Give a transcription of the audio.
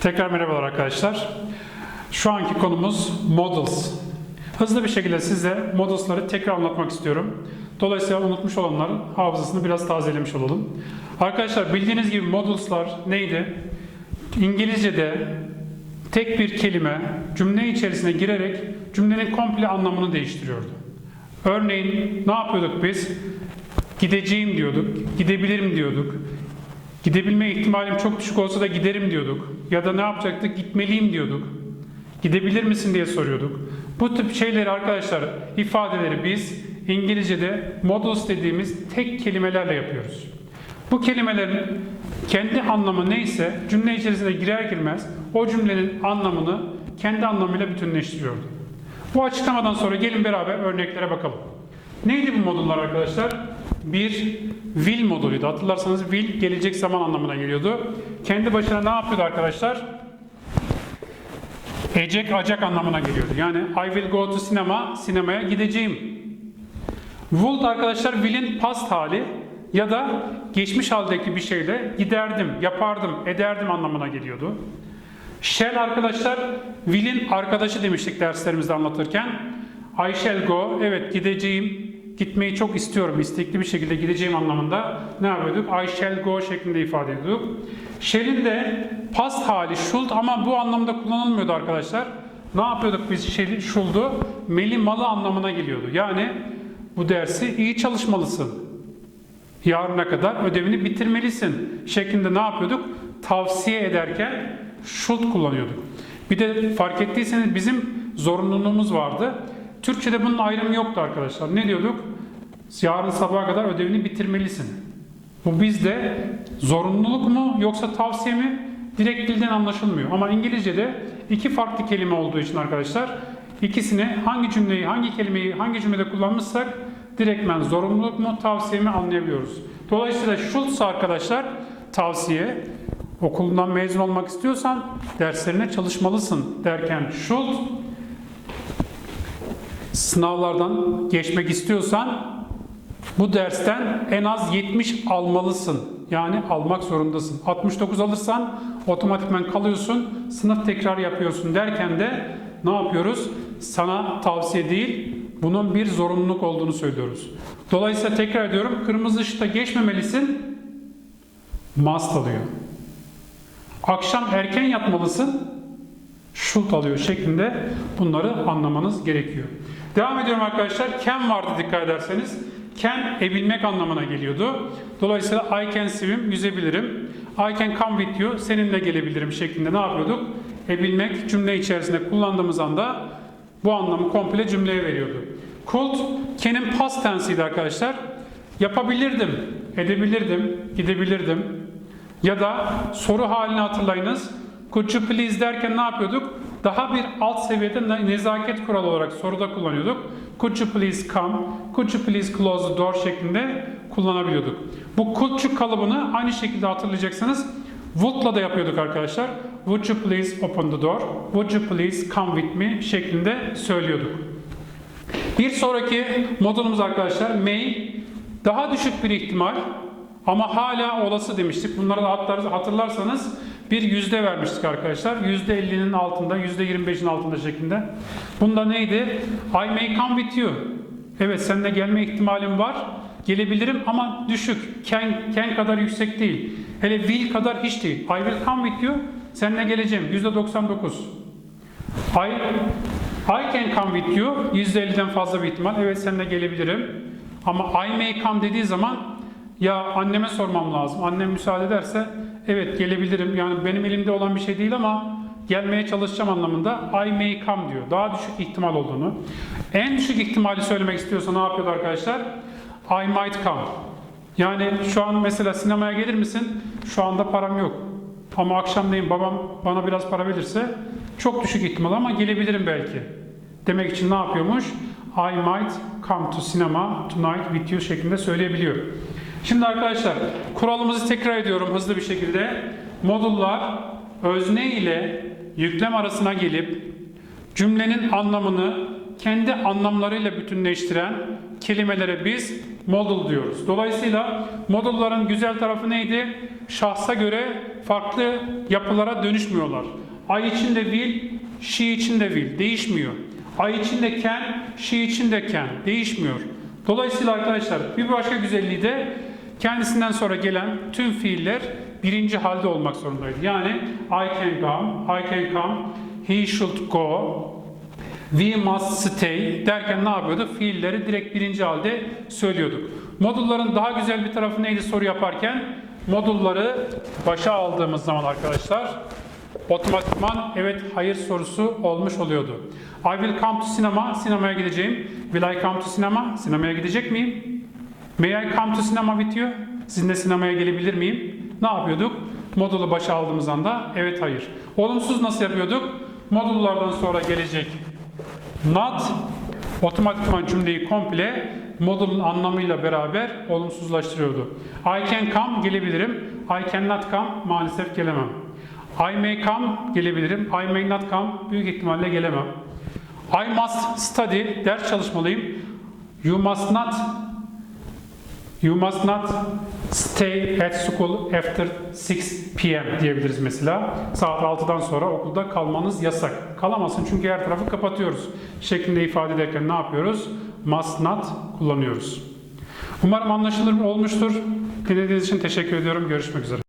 Tekrar merhabalar arkadaşlar. Şu anki konumuz models. Hızlı bir şekilde size models'ları tekrar anlatmak istiyorum. Dolayısıyla unutmuş olanların hafızasını biraz tazelemiş olalım. Arkadaşlar bildiğiniz gibi models'lar neydi? İngilizce'de tek bir kelime cümle içerisine girerek cümlenin komple anlamını değiştiriyordu. Örneğin ne yapıyorduk biz? Gideceğim diyorduk, gidebilirim diyorduk. Gidebilme ihtimalim çok düşük olsa da giderim diyorduk. Ya da ne yapacaktık? Gitmeliyim diyorduk. Gidebilir misin diye soruyorduk. Bu tip şeyleri arkadaşlar ifadeleri biz İngilizce'de models dediğimiz tek kelimelerle yapıyoruz. Bu kelimelerin kendi anlamı neyse cümle içerisine girer girmez o cümlenin anlamını kendi anlamıyla bütünleştiriyordu. Bu açıklamadan sonra gelin beraber örneklere bakalım. Neydi bu modullar arkadaşlar? Bir will moduluydu. Hatırlarsanız will gelecek zaman anlamına geliyordu. Kendi başına ne yapıyordu arkadaşlar? Ecek acak anlamına geliyordu. Yani I will go to cinema, sinemaya gideceğim. Would arkadaşlar will'in past hali ya da geçmiş haldeki bir şeyle giderdim, yapardım, ederdim anlamına geliyordu. Shall arkadaşlar will'in arkadaşı demiştik derslerimizde anlatırken. I shall go, evet gideceğim, gitmeyi çok istiyorum, istekli bir şekilde gideceğim anlamında ne yapıyorduk? I shall go şeklinde ifade ediyorduk. Shall'in de past hali should ama bu anlamda kullanılmıyordu arkadaşlar. Ne yapıyorduk biz shall'i, should'u? Meli malı anlamına geliyordu. Yani bu dersi iyi çalışmalısın. Yarına kadar ödevini bitirmelisin şeklinde ne yapıyorduk? Tavsiye ederken should kullanıyorduk. Bir de fark ettiyseniz bizim zorunluluğumuz vardı. Türkçe'de bunun ayrımı yoktu arkadaşlar. Ne diyorduk? Yarın sabaha kadar ödevini bitirmelisin. Bu bizde zorunluluk mu yoksa tavsiye mi? Direkt dilden anlaşılmıyor. Ama İngilizce'de iki farklı kelime olduğu için arkadaşlar ikisini hangi cümleyi, hangi kelimeyi hangi cümlede kullanmışsak direktmen zorunluluk mu, tavsiye mi anlayabiliyoruz. Dolayısıyla should arkadaşlar tavsiye, okulundan mezun olmak istiyorsan derslerine çalışmalısın derken should sınavlardan geçmek istiyorsan bu dersten en az 70 almalısın. Yani almak zorundasın. 69 alırsan otomatikman kalıyorsun. Sınıf tekrar yapıyorsun derken de ne yapıyoruz? Sana tavsiye değil, bunun bir zorunluluk olduğunu söylüyoruz. Dolayısıyla tekrar ediyorum. Kırmızı ışıkta geçmemelisin. Must alıyor. Akşam erken yatmalısın. Should alıyor şeklinde bunları anlamanız gerekiyor. Devam ediyorum arkadaşlar. Can vardı dikkat ederseniz. Can ebilmek anlamına geliyordu. Dolayısıyla I can swim, yüzebilirim. I can come with you, seninle gelebilirim şeklinde ne yapıyorduk? Ebilmek cümle içerisinde kullandığımız anda bu anlamı komple cümleye veriyordu. Could, can'in past tense'iydi arkadaşlar. Yapabilirdim, edebilirdim, gidebilirdim. Ya da soru halini hatırlayınız. Could you please derken ne yapıyorduk? Daha bir alt seviyede ne- nezaket kuralı olarak soruda kullanıyorduk. Could you please come? Could you please close the door şeklinde kullanabiliyorduk. Bu could you kalıbını aynı şekilde hatırlayacaksınız. Would'la da yapıyorduk arkadaşlar. Would you please open the door? Would you please come with me? şeklinde söylüyorduk. Bir sonraki modulumuz arkadaşlar may daha düşük bir ihtimal ama hala olası demiştik. Bunları da hatırlarsanız bir yüzde vermiştik arkadaşlar. Yüzde 50'nin altında, yüzde 25'in altında şeklinde. Bunda neydi? I may come with you. Evet seninle gelme ihtimalim var. Gelebilirim ama düşük. Can, can kadar yüksek değil. Hele will kadar hiç değil. I will come with you. Seninle geleceğim. Yüzde 99. I, I can come with you. %50'den fazla bir ihtimal. Evet seninle gelebilirim. Ama I may come dediği zaman ya anneme sormam lazım. Annem müsaade ederse evet gelebilirim. Yani benim elimde olan bir şey değil ama gelmeye çalışacağım anlamında I may come diyor. Daha düşük ihtimal olduğunu. En düşük ihtimali söylemek istiyorsa ne yapıyordu arkadaşlar? I might come. Yani şu an mesela sinemaya gelir misin? Şu anda param yok. Ama akşamleyin babam bana biraz para verirse çok düşük ihtimal ama gelebilirim belki. Demek için ne yapıyormuş? I might come to cinema tonight with you şeklinde söyleyebiliyor. Şimdi arkadaşlar kuralımızı tekrar ediyorum hızlı bir şekilde. Modullar özne ile yüklem arasına gelip cümlenin anlamını kendi anlamlarıyla bütünleştiren kelimelere biz model diyoruz. Dolayısıyla modulların güzel tarafı neydi? Şahsa göre farklı yapılara dönüşmüyorlar. I için de will, she için will değişmiyor. I için de can, she için can değişmiyor. Dolayısıyla arkadaşlar bir başka güzelliği de kendisinden sonra gelen tüm fiiller birinci halde olmak zorundaydı. Yani I can come, I can come, he should go, we must stay derken ne yapıyorduk? Fiilleri direkt birinci halde söylüyorduk. Modulların daha güzel bir tarafı neydi soru yaparken? Modulları başa aldığımız zaman arkadaşlar otomatikman evet hayır sorusu olmuş oluyordu. I will come to cinema, sinemaya gideceğim. Will I come to cinema? Sinemaya gidecek miyim? May I come to cinema with you? Sizinle sinemaya gelebilir miyim? Ne yapıyorduk? Modulu başa aldığımız anda evet hayır. Olumsuz nasıl yapıyorduk? Modullardan sonra gelecek not otomatikman cümleyi komple modulun anlamıyla beraber olumsuzlaştırıyordu. I can come gelebilirim. I cannot come maalesef gelemem. I may come gelebilirim. I may not come büyük ihtimalle gelemem. I must study ders çalışmalıyım. You must not You must not stay at school after 6 p.m. diyebiliriz mesela. Saat 6'dan sonra okulda kalmanız yasak. Kalamazsın çünkü her tarafı kapatıyoruz. Şeklinde ifade ederken ne yapıyoruz? Must not kullanıyoruz. Umarım anlaşılır olmuştur. Dinlediğiniz için teşekkür ediyorum. Görüşmek üzere.